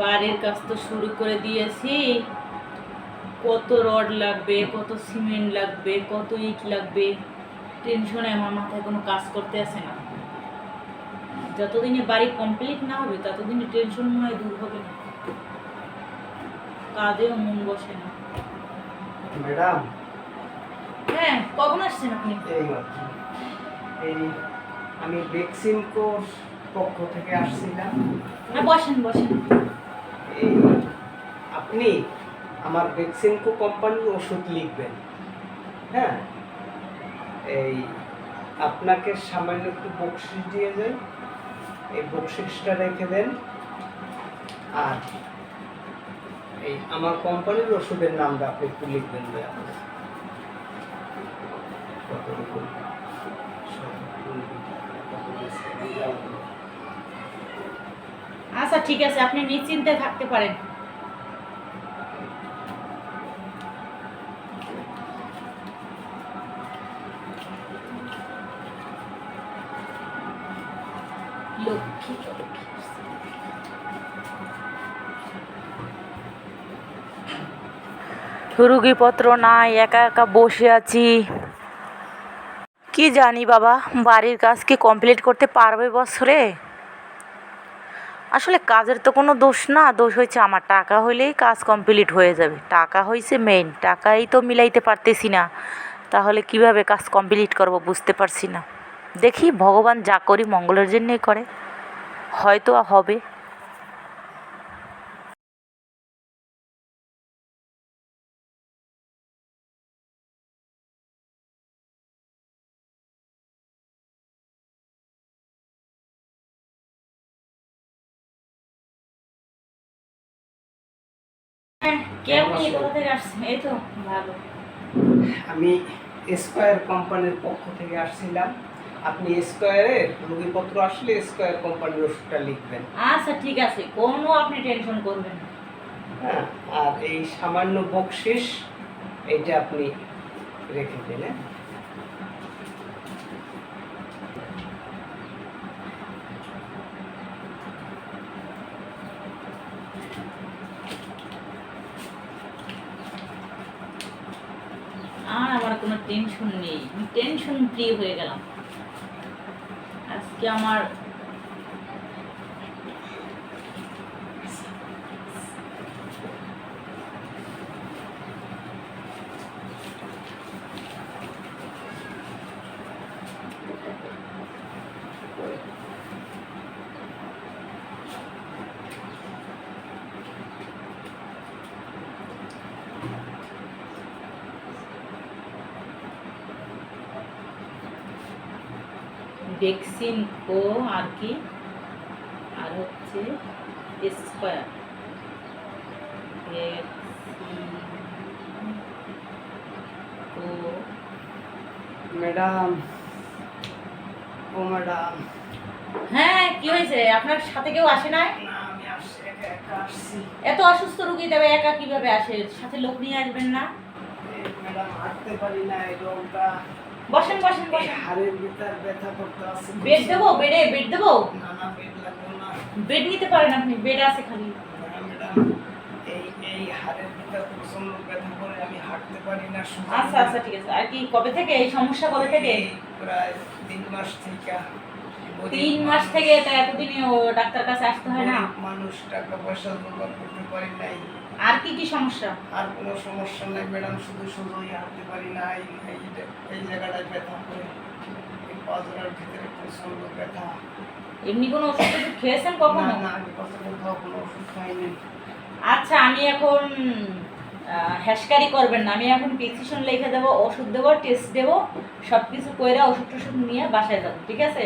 বাড়ির কাজ তো শুরু করে দিয়েছি। কত রড লাগবে কত সিমেন্ট লাগবে কত ইট লাগবে টেনশনে আমার মাথায় কোনো কাজ করতে আসে না। যতদিনে বাড়ি কমপ্লিট না হবে ততদিনে টেনশন মনে হয় দূর হবে না। কাজেও মন বসে না। ম্যাডাম। হ্যাঁ কখন আসছেন আপনি? এই মাত্র। এই আমি পক্ষ থেকে আসছিলাম। হ্যাঁ বসেন বসেন। আপনি আমার ভ্যাকসিনকো কোম্পানির ওষুধ লিখবেন। হ্যাঁ? এই আপনাকে সামান্য একটু বকশিস দিয়ে যাই এই বকশিসটা রেখে দেন। আর এই আমার কোম্পানির ওষুধের নামটা আপনি একটু লিখবেন আচ্ছা ঠিক আছে, আপনি নিশ্চিন্তে থাকতে পারেন। রুগীপত্র নাই, একা একা বসে আছি। কি জানি বাবা, বাড়ির কাজ কি কমপ্লিট করতে পারবে বছরে? আসলে কাজের তো কোনো দোষ না, দোষ হয়েছে আমার। টাকা হইলেই কাজ কমপ্লিট হয়ে যাবে। টাকা হয়েছে মেইন টাকাই তো মিলাইতে পারতেছি না। তাহলে কীভাবে কাজ কমপ্লিট করব বুঝতে পারছি না। দেখি, ভগবান যা করি মঙ্গলের জন্যই করে। হয়তো হবে। কে কোথা থেকে আসছেন এই তো ভালো। আমি স্কোয়ার কোম্পানির পক্ষ থেকে আসছিলাম। আপনি স্কোয়ারের রোগীপত্র আসলে স্কোয়ার কোম্পানির ওষুধটা লিখবেন। আচ্ছা ঠিক আছে কোনো আপনি টেনশন করবেন না। হ্যাঁ আর এই সামান্য বকশিস এটা আপনি রেখে দিন হ্যাঁ? আর আমার কোনো টেনশন নেই টেনশন ফ্রি হয়ে গেলাম। আজকে আমার ভ্যাকসিন কো আর কি আর হচ্ছে স্কোয়ার। ম্যাডাম ও ম্যাডাম। হ্যাঁ কি হয়েছে? আপনার সাথে কেউ আসে না এত অসুস্থ রুগী দেবে একা কীভাবে আসে? সাথে লোক নিয়ে আসবেন না? ম্যাডাম হাঁটতে পারি না এই রোগটা। বসেন বসেন বসেন। হাড়ের ভিতর ব্যথা করতে আছে। বেড দেবো বেডে বেড দেবো? না না বেড লাগবে না। বেড নিতে পারেন আপনি বেড আছে খালি। ম্যাডাম এই এই হাড়ের ভিতর প্রচণ্ড ব্যথা করে আমি হাঁটতে পারি না আচ্ছা আচ্ছা ঠিক আছে। আর কি কবে থেকে? এই সমস্যা কবে থেকে? প্রায় তিন মাস থেকে। তিন মাস থেকে তা এতদিনে ডাক্তার কাছে আসতে হয় না? মানুষ টাকা পয়সা জোগাড় করতে পারি নাই। আর কি কি সমস্যা? আর কোনো সমস্যা নাই ম্যাডাম শুধু শুধুই হাঁটতে পারি না এই এই- জায়গাটায় ব্যথা করে পাঁচটার ভিতরে প্রচণ্ড ব্যথা। এমনি কোনো ওষুধ খেয়েছেন কখনো? না আমি কত কোথাও কোনো ওষুধ খাইনি। আচ্ছা আমি এখন আহ, হ্যাসকারি করবেন না। আমি এখন প্রেসক্রিপশন লিখে দেবো ওষুধ দেবো টেস্ট দেবো সব কিছু কইরা ওষুধ টষুধ নিয়ে বাসায় যাব ঠিক আছে?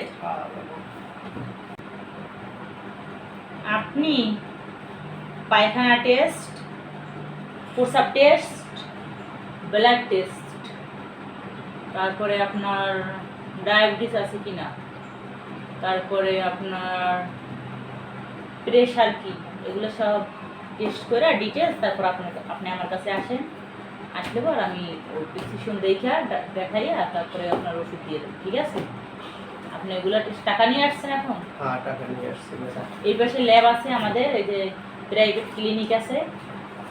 আপনি পায়খানা টেস্ট প্রসাব টেস্ট ব্লাড টেস্ট তারপরে আপনার ডায়াবেটিস আছে কি না তারপরে আপনার প্রেশার কি? এগুলো সব টেস্ট করে ডিটেলস তারপর আপনার আপনি আমার কাছে আসেন। আসলে পর আমি ওই প্রেসক্রিপশন দেখে দেখাইয়া তারপরে আপনার ওষুধ দিয়ে দেবো ঠিক আছে? আপনি এগুলো টাকা নিয়ে আসছেন এখন? হ্যাঁ টাকা নিয়ে আসছি। এই পাশে ল্যাব আছে আমাদের এই যে প্রাইভেট ক্লিনিক আছে।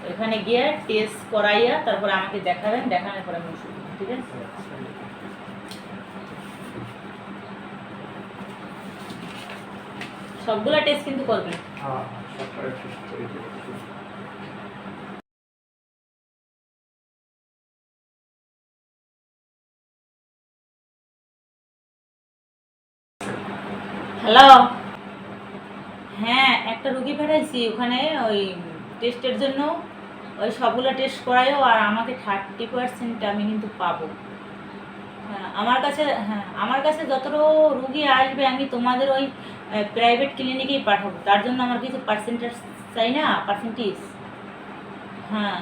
ওখানে গিয়ে টেস্ট করাইয়া তারপর আমাকে দেখাবেন দেখানোর পরে আমি ওষুধ ঠিক আছে? সবগুলা টেস্ট কিন্তু করবেন। হ্যাঁ সকালে টেস্ট করে হ্যালো হ্যাঁ একটা রুগী পাঠাইছি ওখানে ওই টেস্টের জন্য ওই সবগুলো টেস্ট করাইও আর আমাকে থার্টি পার্সেন্ট আমি কিন্তু পাবো। হ্যাঁ আমার কাছে হ্যাঁ আমার কাছে যত রুগী আসবে আমি তোমাদের ওই প্রাইভেট ক্লিনিকেই পাঠাবো। তার জন্য আমার কিছু পার্সেন্টেজ চাই না পার্সেন্টেজ হ্যাঁ।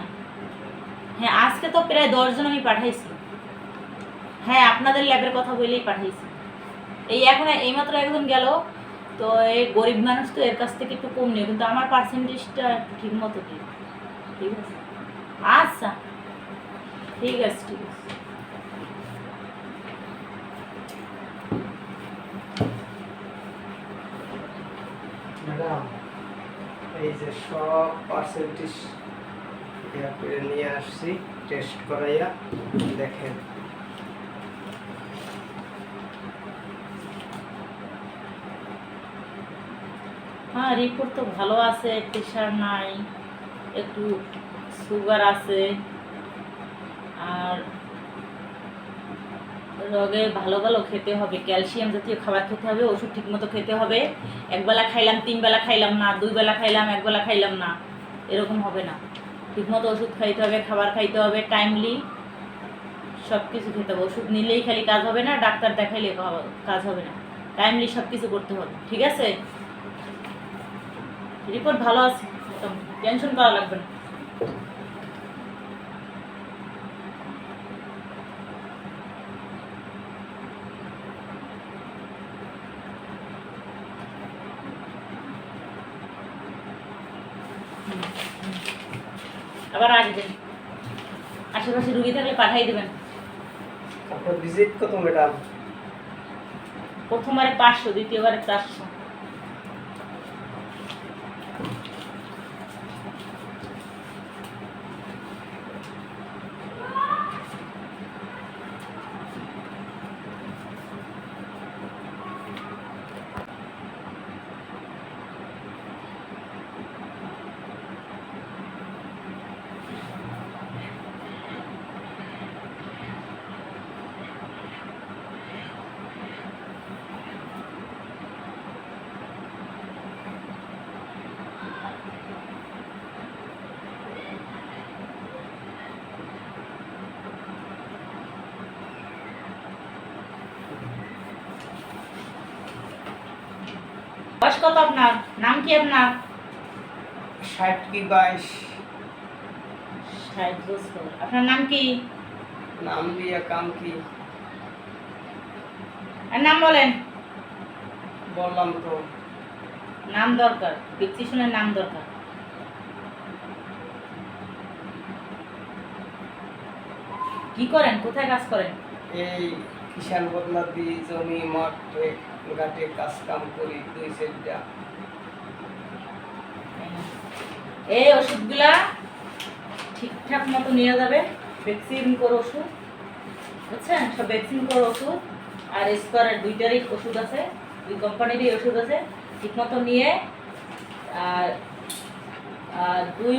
হ্যাঁ আজকে তো প্রায় দশজন আমি পাঠাইছি। হ্যাঁ আপনাদের ল্যাবের কথা বলেই পাঠাইছি। এই এখন এইমাত্র একজন গেল, তো এই গরিব মানুষ তো এর কাছ থেকে একটু কম নেই কিন্তু আমার পার্সেন্টেজটা ঠিক মতো দিই ঠিক আছে? আচ্ছা। ঠিক আছে ঠিক আছে। ম্যাডাম এই যে সব পার্সেন্টেজ করে নিয়ে আসছি টেস্ট করাইয়া দেখেন। হ্যাঁ রিপোর্ট তো ভালো আছে প্রেশার নাই। একটু সুগার আছে, আর রগে ভালো ভালো খেতে হবে, ক্যালসিয়াম জাতীয় খাবার খেতে হবে, ওষুধ ঠিকমতো খেতে হবে। একবেলা খাইলাম তিন বেলা খাইলাম না দুই বেলা খাইলাম, একবেলা খাইলাম না, এরকম হবে না। ঠিকমতো ওষুধ খাইতে হবে, খাবার খাইতে হবে টাইমলি সব কিছু খেতে হবে। ওষুধ নিলেই খালি কাজ হবে না, ডাক্তার দেখাইলে কাজ হবে না। টাইমলি সব কিছু করতে হবে, ঠিক আছে? রিপোর্ট ভালো আছে? মোটামুটি টেনশন করা লাগবে না। আবার আসবেন আশেপাশে রুগী থাকলে পাঠাই দেবেন। ভিজিট কত ম্যাডাম প্রথমবারে পাঁচশো দ্বিতীয়বারে চারশো। কত আপনার? নাম কি আপনার? ষাট কি বাইশ ষাট বছর। আপনার নাম কি? নাম দিয়া কাম কি? আর নাম বলেন। বললাম তো। নাম দরকার। ব্যক্তি শুনে নাম দরকার। কি করেন? কোথায় কাজ করেন? এই কিষান বদলা দিয়ে জমি মাঠে ঘাটে কাজ কাম করি, দুই সেটটা। এই ওষুধগুলা ঠিকঠাক মতো নিয়ে যাবে। ভ্যাকসিন করে ওষুধ, বুঝছেন? সব ভ্যাকসিন করে ওষুধ, আর স্কোয়ারের দুইটারই ওষুধ আছে, দুই কোম্পানিরই ওষুধ আছে। ঠিক মতো নিয়ে, আর আর দুই,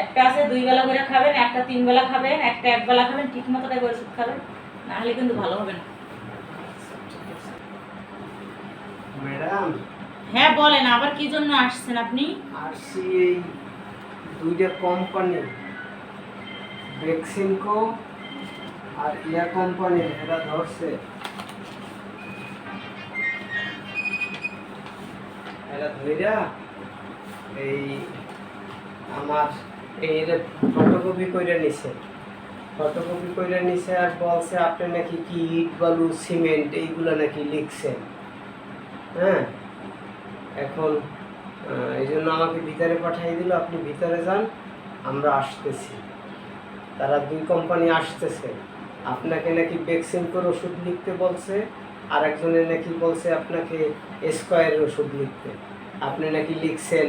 একটা আছে দুই বেলা করে খাবেন, একটা তিন বেলা খাবেন, একটা এক বেলা খাবেন ঠিক মতো টাইপের ওষুধ খাবেন। নাহলে কিন্তু ভালো হবে না। ম্যাডাম। হ্যাঁ বলেন আবার কি জন্য আসছেন আপনি? আসছি এই দুইটা কোম্পানি ভ্যাকসিনকো আর ইয়া কোম্পানি এরা ধরছে। এরা ধইরা এই আমার এই ফটোকপি করে নিছে। ফটোকপি করে নিছে আর বলছে আপনি নাকি কি ইট বালু সিমেন্ট এইগুলো নাকি লিখছেন। হ্যাঁ। এখন এই জন্য আমাকে ভিতরে পাঠিয়ে দিল, আপনি ভিতরে যান, আমরা আসতেছি। তারা দুই কোম্পানি আসতেছে। আপনাকে নাকি ভ্যাকসিন করে ওষুধ লিখতে বলছে আর একজনে নাকি বলছে আপনাকে স্কোয়ারের ওষুধ লিখতে। আপনি নাকি লিখছেন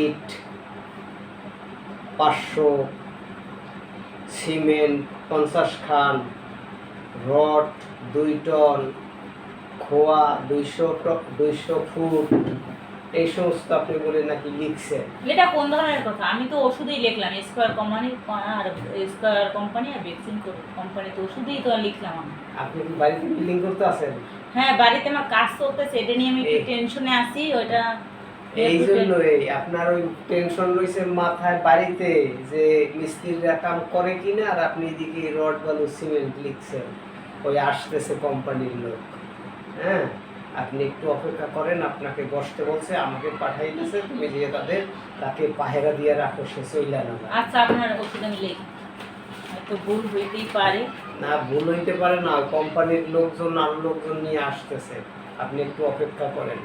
ইট, পাঁচশো, সিমেন্ট, পঞ্চাশ খান, রড, দুই টন খোয়া দুইশো দুইশো ফুট এই সমস্ত আপনি বলে নাকি লিখছেন। এটা কোন ধরনের কথা? আমি তো ওষুধই লিখলাম স্কোয়ার কোম্পানি আর স্কোয়ার কোম্পানি আর ভ্যাকসিন কোম্পানি তো ওষুধই তো লিখলাম আমি। আপনি কি বাড়িতে বিল্ডিং করতে আছেন হ্যাঁ বাড়িতে আমার কাজ চলতেছে এটা নিয়ে আমি একটু এই- টেনশনে আছি ওইটা এই জন্যই আপনার ওই টেনশন রয়েছে মাথায় বাড়িতে যে মিস্ত্রিরা কাম করে কিনা আর আপনি এদিকে রড বালু সিমেন্ট লিখছেন ওই আসতেছে কোম্পানির লোক। হ্যাঁ আপনি একটু অপেক্ষা করেন আপনাকে বসতে বলছে আমাকে পাঠাই পাঠাইতেছে তুমি যে তাদের তাকে পাহেরা দিয়ে রাখো সে চইলা না আচ্ছা আপনার ওষুধ আমি লিখি। তো ভুল হইতেই পারে। না ভুল হইতে পারে না কোম্পানির লোকজন আর লোকজন নিয়ে আসতেছে। আপনি একটু অপেক্ষা করেন।